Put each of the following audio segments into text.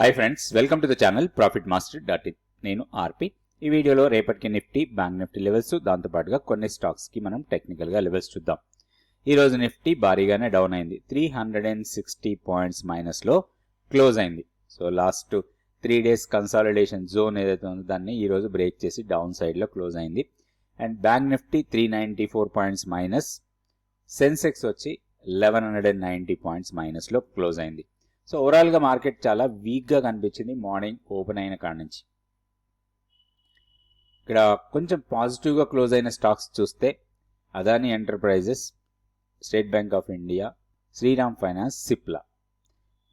Hi friends welcome to the channel Profit Master dot in నేను ఆర్పి. ఈ వీడియోలో రేపటికి నిఫ్టీ బ్యాంక్ నిఫ్టీ లెవెల్స్ దాంతోపాటుగా కొన్ని స్టాక్స్కి మనం టెక్నికల్గా లెవెల్స్ చూద్దాం. ఈరోజు నిఫ్టీ భారీగానే డౌన్ అయింది. Three hundred and sixty points మైనస్లో close అయింది. So last three days consolidation zone ఏదైతే ఉందో దాన్ని ఈరోజు బ్రేక్ చేసి డౌన్ సైడ్లో క్లోజ్ అయింది. And bank Nifty three ninety four points minus Sensex వచ్చి eleven hundred and ninety points మైనస్లో close అయింది. సో ఓవరాల్గా మార్కెట్ చాలా వీక్గా కనిపించింది మార్నింగ్ ఓపెన్ అయిన కాడ నుంచి. ఇక్కడ కొంచెం పాజిటివ్గా క్లోజ్ అయిన స్టాక్స్ చూస్తే Adani Enterprises State Bank of India Shriram Finance Cipla.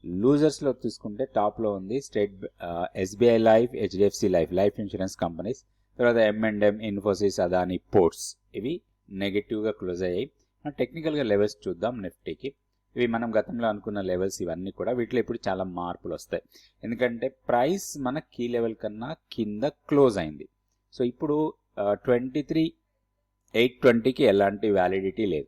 లూజర్స్లో తీసుకుంటే టాప్లో ఉంది state SBI Life HDFC Life life insurance companies తర్వాత ఎంఎండ్ఎం ఇన్ఫోసిస్ అదానీ పోర్ట్స్. ఇవి నెగిటివ్గా క్లోజ్ అయ్యాయి. టెక్నికల్గా లెవెల్స్ చూద్దాం నిఫ్టీకి. ఇవి మనం గతంలో అనుకున్న లెవెల్స్ ఇవన్నీ కూడా వీటిలో ఇప్పుడు చాలా మార్పులు వస్తాయి. ఎందుకంటే ప్రైస్ మన కీ లెవెల్ కన్నా కింద క్లోజ్ అయింది. సో ఇప్పుడు ట్వంటీ త్రీ ఎయిట్ ట్వంటీకి ఎలాంటి వ్యాలిడిటీ లేదు.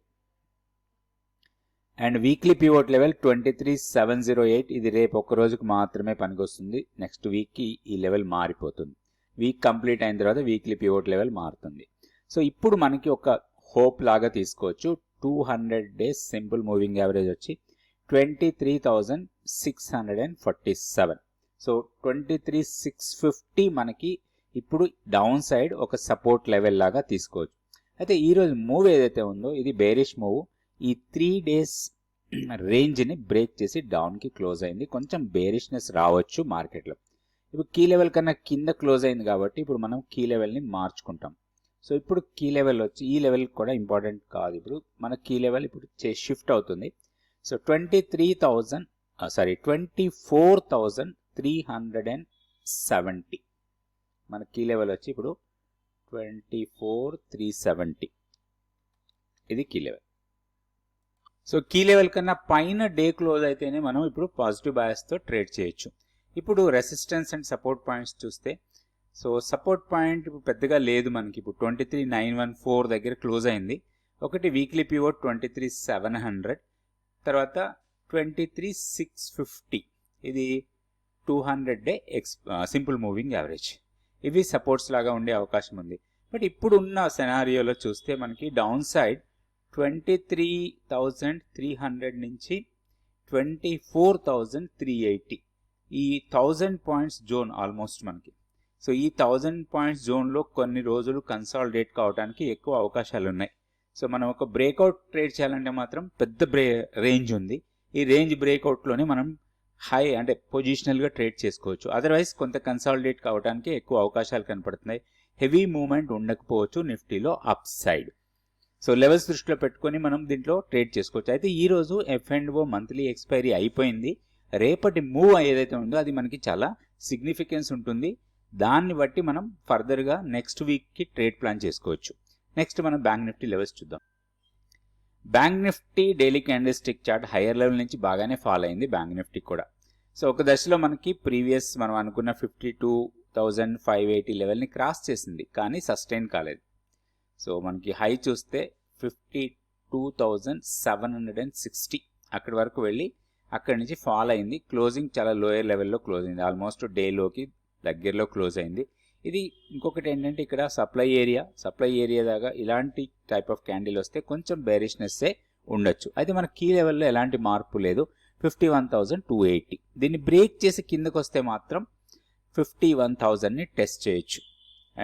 And weekly pivot level twenty three seven zero eight ఇది రేపు ఒక్క రోజుకు మాత్రమే పనికొస్తుంది. నెక్స్ట్ వీక్కి ఈ లెవెల్ మారిపోతుంది. వీక్ కంప్లీట్ అయిన తర్వాత వీక్లీ పివోట్ లెవెల్ మారుతుంది. సో ఇప్పుడు మనకి ఒక హోప్ లాగా తీసుకోవచ్చు. Two hundred days simple moving average వచ్చి twenty three thousand six hundred and forty seven. So twenty three six fifty మనకి ఇప్పుడు డౌన్ సైడ్ ఒక సపోర్ట్ లెవెల్ లాగా తీసుకోవచ్చు. అయితే ఈరోజు మూవ్ ఏదైతే ఉందో ఇది బేరిష్ మూవ్. ఈ త్రీ డేస్ రేంజ్ని బ్రేక్ చేసి డౌన్కి క్లోజ్ అయింది. కొంచెం బేరిష్నెస్ రావచ్చు మార్కెట్లో. ఇప్పుడు కీ లెవెల్ కన్నా కింద క్లోజ్ అయింది కాబట్టి ఇప్పుడు మనం కీ లెవెల్ని మార్చుకుంటాం. సో ఇప్పుడు కీ లెవెల్ వచ్చి ఈ లెవెల్ కూడా ఇంపార్టెంట్ కాదు. ఇప్పుడు మన కీ లెవెల్ ఇప్పుడు షిఫ్ట్ అవుతుంది. So twenty three thousand sorry twenty four thousand three hundred and seventy. మన కీ లెవెల్ వచ్చి ఇప్పుడు ట్వంటీ ఫోర్ త్రీ సెవెంటీ. ఇది key level. So key level కన్నా పైన డే క్లోజ్ అయితేనే మనం ఇప్పుడు పాజిటివ్ బయాస్తో ట్రేడ్ చేయొచ్చు. ఇప్పుడు రెసిస్టెన్స్ అండ్ సపోర్ట్ పాయింట్స్ చూస్తే సో సపోర్ట్ పాయింట్ ఇప్పుడు పెద్దగా లేదు మనకి. ఇప్పుడు twenty three nine one four దగ్గర క్లోజ్ అయింది. ఒకటి weekly pivot twenty three seven hundred తర్వాత ట్వంటీ త్రీ సిక్స్ ఫిఫ్టీ ఇది two hundred day X simple moving average. ఇవి సపోర్ట్స్ లాగా ఉండే అవకాశం ఉంది. బట్ ఇప్పుడు ఉన్న సెనారియోలో చూస్తే మనకి down side twenty three thousand three hundred నుంచి twenty four thousand three eighty ఈ థౌజండ్ పాయింట్స్ జోన్ ఆల్మోస్ట్ మనకి. సో ఈ థౌజండ్ పాయింట్స్ జోన్లో కొన్ని రోజులు కన్సాలిడేట్ కావడానికి ఎక్కువ అవకాశాలు ఉన్నాయి సో మనం ఒక బ్రేక్అవుట్ ట్రేడ్ చేయాలంటే మాత్రం పెద్ద బ్రే రేంజ్ ఉంది. ఈ రేంజ్ బ్రేక్అవుట్లోనే మనం హై అంటే పొజిషనల్గా ట్రేడ్ చేసుకోవచ్చు. అదర్వైజ్ కొంత కన్సాలిడేట్ కావడానికి ఎక్కువ అవకాశాలు కనపడుతున్నాయి. హెవీ మూమెంట్ ఉండకపోవచ్చు నిఫ్టీలో అప్ సైడ్. సో లెవెల్స్ దృష్టిలో పెట్టుకొని మనం దీంట్లో ట్రేడ్ చేసుకోవచ్చు. అయితే ఈ రోజు F and O monthly expiry అయిపోయింది. రేపటి మూవ్ ఏదైతే ఉందో అది మనకి చాలా సిగ్నిఫికెన్స్ ఉంటుంది. దాన్ని బట్టి మనం ఫర్దర్గా నెక్స్ట్ వీక్కి ట్రేడ్ ప్లాన్ చేసుకోవచ్చు. నెక్స్ట్ మనం బ్యాంక్ నిఫ్టీ లెవెల్స్ చూద్దాం. Bank Nifty daily candle stick chart higher level నుంచి బాగానే ఫాలో అయింది బ్యాంక్ నిఫ్టీ కూడా. సో ఒక దశలో మనకి ప్రీవియస్ మనం అనుకున్న fifty two thousand five eighty లెవెల్ని క్రాస్ చేసింది. కానీ సస్టైన్ కాలేదు. సో మనకి హై చూస్తే fifty two thousand seven hundred and sixty అక్కడి వరకు వెళ్ళి అక్కడి నుంచి ఫాల్ అయింది. క్లోజింగ్ చాలా లోయర్ లెవెల్లో క్లోజ్ అయింది. ఆల్మోస్ట్ డేలోకి దగ్గరలో క్లోజ్ అయింది. ఇది ఇంకొకటి ఏంటంటే ఇక్కడ సప్లై ఏరియా సప్లై ఏరియా దాకా ఇలాంటి టైప్ ఆఫ్ క్యాండిల్ వస్తే కొంచెం బేరిష్నెస్సే ఉండొచ్చు. అయితే మన కీ లెవెల్లో ఎలాంటి మార్పు లేదు. Fifty one thousand two eighty. దీన్ని బ్రేక్ చేసి కిందకు వస్తే మాత్రం ఫిఫ్టీ వన్ థౌజండ్ని టెస్ట్ చేయొచ్చు.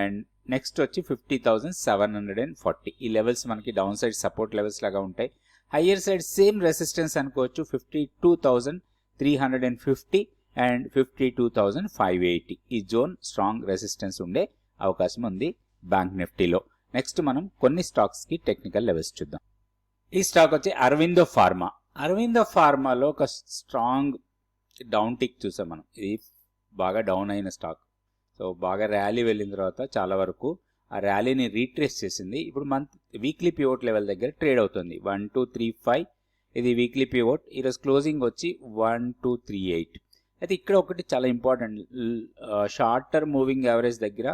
అండ్ నెక్స్ట్ వచ్చి fifty thousand seven hundred and forty. ఈ లెవెల్స్ మనకి డౌన్ సైడ్ సపోర్ట్ లెవెల్స్ లాగా ఉంటాయి. హయ్యర్ సైడ్ సేమ్ రెసిస్టెన్స్ అనుకోవచ్చు fifty two thousand three hundred and fifty. And fifty two thousand five eighty. ఈ zone strong resistance ఉండే అవకాశం ఉంది bank నిఫ్టీలో. నెక్స్ట్ మనం కొన్ని స్టాక్స్కి టెక్నికల్ లెవెల్స్ చూద్దాం. ఈ స్టాక్ వచ్చి అరవిందో ఫార్మా. అరవిందో ఫార్మాలో ఒక స్ట్రాంగ్ డౌన్ టిక్ చూసాం మనం. ఇది బాగా డౌన్ అయిన స్టాక్. సో బాగా ర్యాలీ వెళ్ళిన తర్వాత చాలా వరకు ఆ ర్యాలీని రీట్రేస్ చేసింది. ఇప్పుడు మంత్ వీక్లీ పివోట్ లెవెల్ దగ్గర ట్రేడ్ అవుతుంది. One two three five. ఇది వీక్లీ పివోట్. ఈరోజు క్లోజింగ్ వచ్చి వన్ టూ త్రీ ఎయిట్. అయితే ఇక్కడ ఒకటి చాలా important short term moving average దగ్గర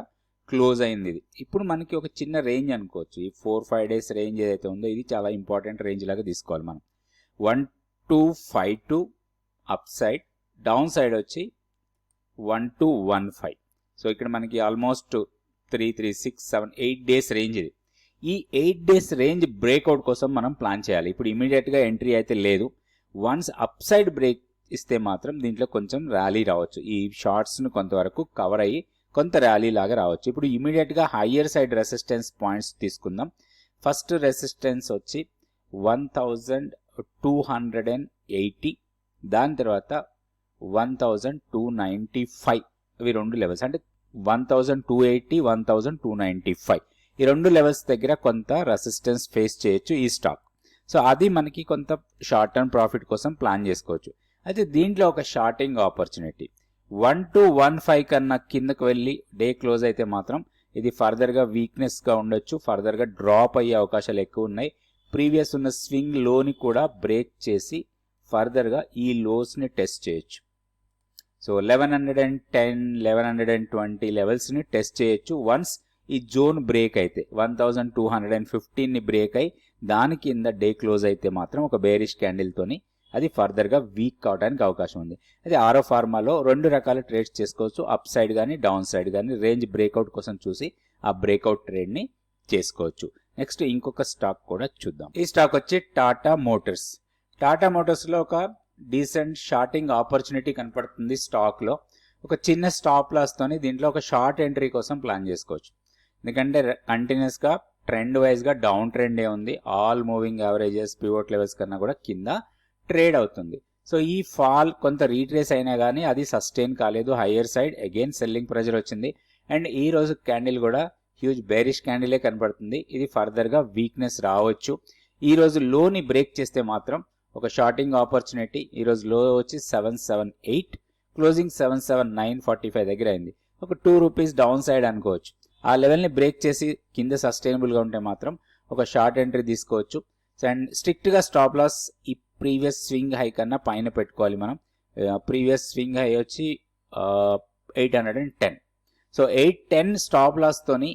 క్లోజ్ అయింది ఇది. ఇప్పుడు మనకి ఒక చిన్న రేంజ్ అనుకోవచ్చు. ఈ ఫోర్ ఫైవ్ డేస్ రేంజ్ ఏదైతే ఉందో ఇది చాలా ఇంపార్టెంట్ రేంజ్ లాగా తీసుకోవాలి మనం. One two five two up side down side వచ్చి one two one five so ఇక్కడ మనకి almost three three six seven eight days range ఇది. ఈ ఎయిట్ డేస్ రేంజ్ బ్రేక్అవుట్ కోసం మనం ప్లాన్ చేయాలి. ఇప్పుడు ఇమీడియట్గా ఎంట్రీ అయితే లేదు. వన్స్ అప్ సైడ్ బ్రేక్ ఇస్తే మాత్రం దీంట్లో కొంచెం ర్యాలీ రావచ్చు. ఈ షార్ట్స్ను కొంతవరకు కవర్ అయ్యి కొంత ర్యాలీ లాగా రావచ్చు. ఇప్పుడు ఇమీడియట్గా హయ్యర్ సైడ్ రెసిస్టెన్స్ పాయింట్స్ తీసుకుందాం. ఫస్ట్ రెసిస్టెన్స్ వచ్చి one thousand two hundred and eighty. దాని తర్వాత one thousand two ninety five. ఇవి రెండు లెవెల్స్. అంటే one thousand two eighty one thousand two ninety five. ఈ రెండు లెవెల్స్ దగ్గర కొంత రెసిస్టెన్స్ ఫేస్ చేయొచ్చు ఈ స్టాక్. సో అది మనకి కొంత షార్ట్ టర్మ్ ప్రాఫిట్ కోసం ప్లాన్ చేసుకోవచ్చు. అయితే దీంట్లో ఒక shorting opportunity. One two one five కన్నా కిందకు వెళ్ళి డే క్లోజ్ అయితే మాత్రం ఇది ఫర్దర్గా వీక్నెస్గా ఉండొచ్చు ఫర్దర్గా డ్రాప్ అయ్యే అవకాశాలు ఎక్కువ ఉన్నాయి. ప్రీవియస్ ఉన్న స్వింగ్లోని కూడా బ్రేక్ చేసి ఫర్దర్గా ఈ లోస్ని టెస్ట్ చేయొచ్చు. So eleven hundred and ten eleven hundred and twenty లెవెల్స్ని టెస్ట్ చేయొచ్చు. వన్స్ ఈ జోన్ బ్రేక్ అయితే one thousand two hundred and ఫిఫ్టీన్ని break అయి దాని కింద డే క్లోజ్ అయితే మాత్రం ఒక బేరిష్ క్యాండిల్తోని అది ఫర్దర్గా వీక్ కావడానికి అవకాశం ఉంది. అది ఆరో ఫార్మాలో రెండు రకాల ట్రేడ్స్ చేసుకోవచ్చు. అప్ సైడ్ కానీ డౌన్ సైడ్ కానీ రేంజ్ బ్రేక్అవుట్ కోసం చూసి ఆ బ్రేక్అవుట్ ట్రేడ్ని చేసుకోవచ్చు. నెక్స్ట్ ఇంకొక స్టాక్ కూడా చూద్దాం. ఈ స్టాక్ వచ్చి టాటా మోటార్స్ టాటా మోటార్స్లో ఒక డీసెంట్ షార్టింగ్ ఆపర్చునిటీ కనపడుతుంది స్టాక్లో ఒక చిన్న స్టాప్ లాస్తోని దీంట్లో ఒక షార్ట్ ఎంట్రీ కోసం ప్లాన్ చేసుకోవచ్చు. ఎందుకంటే కంటిన్యూస్గా ట్రెండ్ వైజ్గా డౌన్ ట్రెండే ఉంది. All moving averages pivot levels కన్నా కూడా కింద ట్రేడ్ అవుతుంది. సో ఈ ఫాల్ కొంత రీట్రేస్ అయినా కానీ అది సస్టైన్ కాలేదు. Higher side again selling pressure వచ్చింది. అండ్ ఈ రోజు క్యాండిల్ కూడా హ్యూజ్ బేరిష్ క్యాండిలే కనబడుతుంది ఇది ఫర్దర్గా వీక్నెస్ రావచ్చు. ఈ రోజు లోని బ్రేక్ చేస్తే మాత్రం ఒక షార్టింగ్ ఆపర్చునిటీ ఈ రోజు లో వచ్చి seven seven eight closing seven seven nine forty five దగ్గర అయింది. ఒక టూ రూపీస్ డౌన్ సైడ్ అనుకోవచ్చు. ఆ లెవెల్ని బ్రేక్ చేసి కింద సస్టైనబుల్గా ఉంటే మాత్రం ఒక షార్ట్ ఎంట్రీ తీసుకోవచ్చు. అండ్ స్ట్రిక్ట్గా stop loss previous swing high కన్నా పైన పెట్టుకోవాలి మనం. ప్రీవియస్ స్వింగ్ హై వచ్చి eight hundred and ten. So eight ten stop లాస్తోని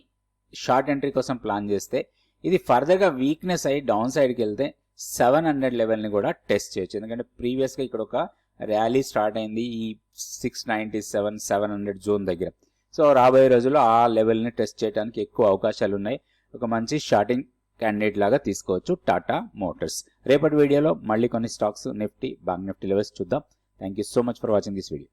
short entry కోసం ప్లాన్ చేస్తే ఇది ఫర్దర్గా వీక్నెస్ అయ్యి డౌన్ సైడ్కి వెళ్తే సెవెన్ హండ్రెడ్ లెవెల్ని కూడా టెస్ట్ చేయొచ్చు. ఎందుకంటే ప్రీవియస్గా ఇక్కడ ఒక ర్యాలీ స్టార్ట్ అయింది ఈ six ninety seven seven hundred zone దగ్గర. సో రాబోయే రోజుల్లో ఆ లెవెల్ని టెస్ట్ చేయడానికి ఎక్కువ అవకాశాలు ఉన్నాయి ఒక మంచి షార్టింగ్ క్యాండిడేట్ లాగా తీసుకోవచ్చు టాటా మోటార్స్ రేపటి వీడియోలో మళ్ళీ కొన్ని stocks Nifty bank Nifty levels చూద్దాం. Thank you so much for watching this video